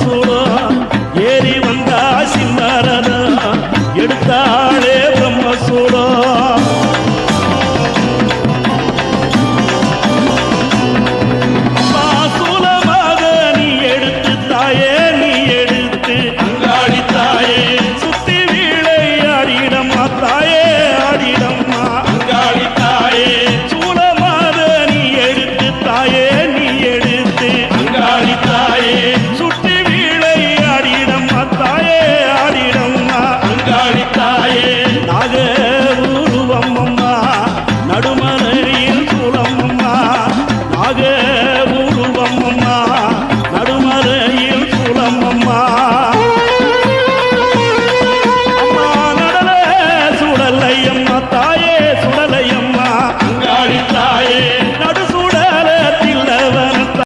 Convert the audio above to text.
எடுத்தாளே ஏறி வந்தா சிம்மரதம் எடுத்தா